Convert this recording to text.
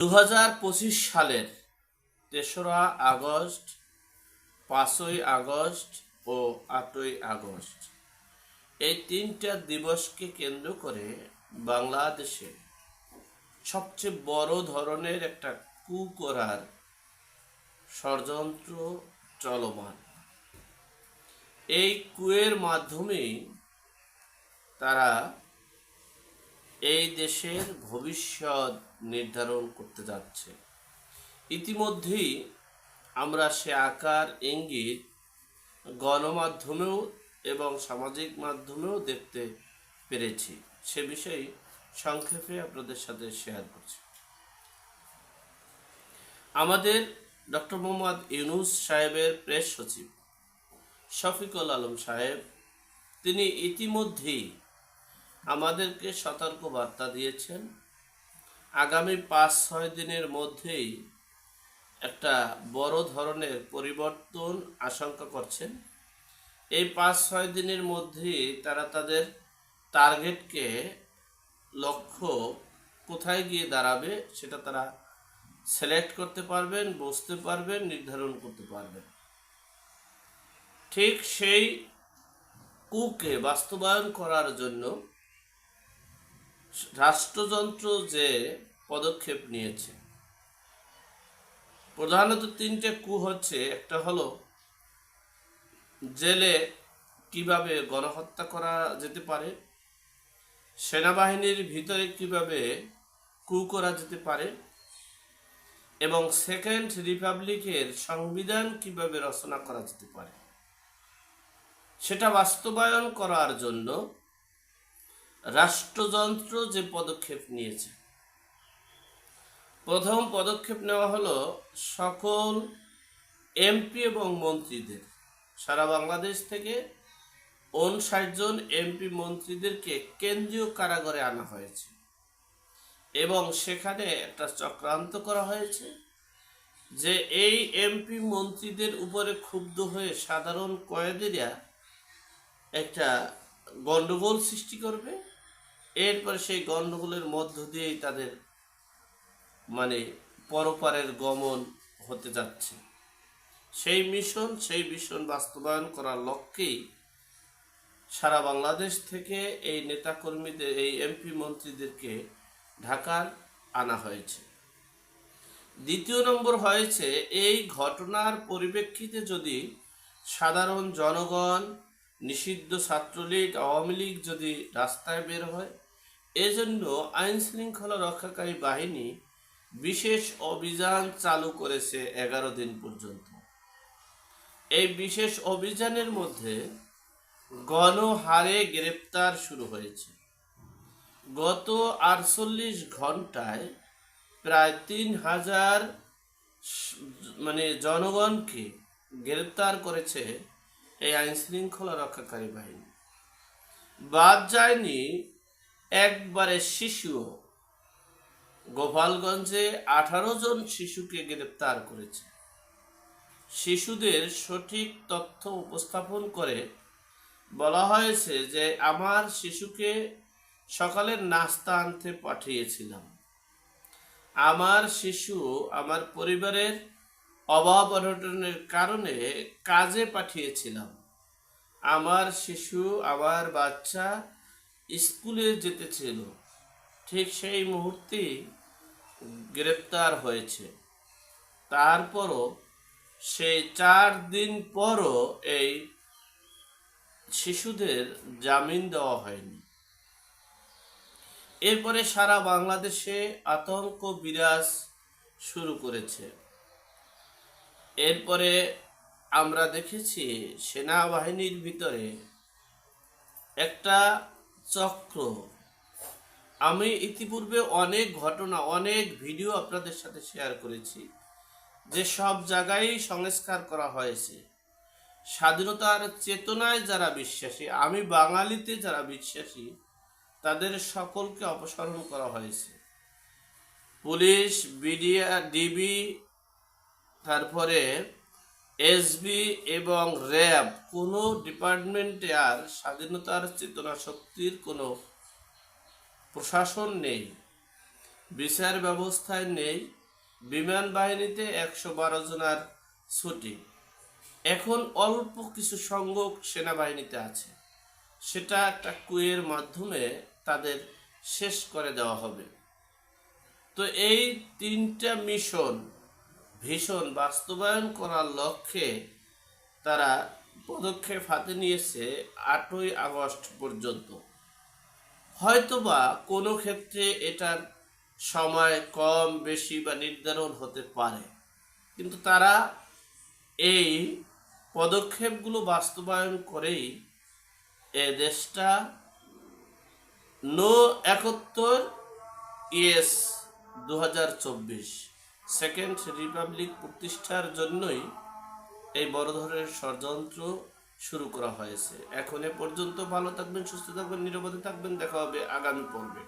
দু হাজার পঁচিশ সালের তেসরা আগস্ট, পাঁচই আগস্ট ও আটই আগস্ট। এই তিনটা দিবসকে কেন্দ্র করে বাংলাদেশে সবচেয়ে বড় ধরনের একটা কু করার ষড়যন্ত্র চলমান। এই কুয়ের মাধ্যমেই তারা এই দেশের ভবিষ্যৎ নির্ধারণ করতে যাচ্ছে। ইতিমধ্যেই আমরা সে আকার, ইঙ্গিত গণমাধ্যমেও এবং সামাজিক মাধ্যমেও দেখতে পেরেছি। সে বিষয়ে সংক্ষেপে আপনাদের সাথে শেয়ার করছি। আমাদের ডক্টর মোহাম্মদ ইউনুস সাহেবের প্রেস সচিব শফিকুল আলম সাহেব, তিনি ইতিমধ্যেই আমাদেরকে সতর্ক বার্তা দিয়েছেন। আগামী পাঁচ ছয় দিনের মধ্যেই একটা বড় ধরনের পরিবর্তন আশঙ্কা করছেন। এই পাঁচ ছয় দিনের মধ্যেই তারা তাদের টার্গেটকে লক্ষ্য কোথায় গিয়ে দাঁড়াবে সেটা তারা সিলেক্ট করতে পারবেন, বুঝতে পারবেন, নির্ধারণ করতে পারবেন। ঠিক সেই কুকে বাস্তবায়ন করার জন্য রাষ্ট্রযন্ত্র যে পদক্ষেপ নিয়েছে, প্রধানত তিনটে কু হচ্ছে, একটা হলো জেলে কীভাবে গণহত্যা করা যেতে পারে, সেনাবাহিনীর ভিতরে কীভাবে কু করা যেতে পারে, এবং সেকেন্ড রিপাবলিকের সংবিধান কীভাবে রচনা করা যেতে পারে। সেটা বাস্তবায়ন করার জন্য রাষ্ট্রযন্ত্র যে পদক্ষেপ নিয়েছে। প্রথম পদক্ষেপ নেওয়া হলো সকল এমপি এবং মন্ত্রীদের। সারা বাংলাদেশ থেকে উনষাট জন এমপি মন্ত্রীদেরকে কেন্দ্রীয় কারাগারে আনা হয়েছে এবং সেখানে একটা চক্রান্ত করা হয়েছে যে এই এমপি মন্ত্রীদের উপরে ক্ষুব্ধ হয়ে সাধারণ কয়েদিরা একটা গন্ডগোল সৃষ্টি করবে। এরপরে সেই গন্ডগোলের মধ্য দিয়েই তাদের মানে পরপারের গমন হতে যাচ্ছে। সেই মিশন সেই মিশন বাস্তবায়ন করার লক্ষ্যেই সারা বাংলাদেশ থেকে এই নেতাকর্মীদের, এই এমপি মন্ত্রীদেরকে ঢাকার আনা হয়েছে। দ্বিতীয় নম্বর হয়েছে, এই ঘটনার পরিপ্রেক্ষিতে যদি সাধারণ জনগণ, নিষিদ্ধ ছাত্রলীগ, আওয়ামী লীগ যদি রাস্তায় বের হয় এজন্য আইন শৃঙ্খলা রক্ষাকারী বাহিনী বিশেষ অভিযান চালু করেছে এগারো দিন পর্যন্ত। এই বিশেষ অভিযানের মধ্যে গণহারে গ্রেপ্তার শুরু হয়েছে। গত আটচল্লিশ ঘন্টায় প্রায় তিন হাজার মানে জনগণকে গ্রেপ্তার করেছে এই আইন শৃঙ্খলা রক্ষাকারী বাহিনী। বাদ যায়নি একবারে শিশু। গোপালগঞ্জে আঠারো জন শিশুকে গ্রেপ্তার করেছে। শিশুদের সঠিক তথ্য উপস্থাপন করে বলা হয়েছে যে, আমার শিশুকে সকালের নাস্তা আনতে পাঠিয়েছিলাম। আমার শিশু আমার পরিবারের অভাব অনটনের কারণে কাজে পাঠিয়েছিলাম। আমার শিশু, আমার বাচ্চা স্কুলে যেতেছিল ঠিক সেই মুহূর্তেই গ্রেপ্তার হয়েছে। তারপরও সেই চার দিন পরও এই শিশুদের জামিন দেওয়া হয়নি। এরপরে সারা বাংলাদেশে আতঙ্ক বিরাজ শুরু করেছে। এরপরে আমরা দেখেছি সেনাবাহিনীর ভিতরে একটা চক্র। আমি ইতিপূর্বে অনেক ঘটনা, অনেক ভিডিও আপনাদের সাথে শেয়ার করেছি, যে সব জায়গায় সংস্কার করা হয়েছে। স্বাধীনতার চেতনায় যারা বিশ্বাসী, আমি বাঙালিতে যারা বিশ্বাসী, তাদের সকলকে অপসারণ করা হয়েছে। পুলিশ বিডিআ ডিবি, তারপরে এসবি এবং র্যাব কোনো ডিপার্টমেন্টে আর স্বাধীনতার চেতনা শক্তির কোনো প্রশাসন নেই। বিচার ব্যবস্থায় নেই। বিমান বাহিনীতে একশো বারো জনার ছুটি। এখন অল্প কিছু সংখ্যক সেনাবাহিনীতে আছে। সেটা একটা কুয়ের মাধ্যমে তাদের শেষ করে দেওয়া হবে। তো এই তিনটা মিশন ভীষণ বাস্তবায়ন করার লক্ষ্যে তারা পদক্ষেপ হাতে নিয়েছে আটই আগস্ট পর্যন্ত। হয়তোবা কোনো ক্ষেত্রে এটার সময় কম, বেশি বা নির্ধারণ হতে পারে। কিন্তু তারা এই পদক্ষেপগুলো বাস্তবায়ন করেই এ দেশটা নো একাত্তর ইয়েস দু হাজার চব্বিশ সেকেন্ড রিপাবলিক প্রতিষ্ঠার জন্যই এই বড় ধরনের ষড়যন্ত্র শুরু করা হয়েছে। এখন এ পর্যন্ত ভালো থাকবেন, সুস্থ থাকবেন, নিরাপদে থাকবেন। দেখা হবে আগামী পর্বে।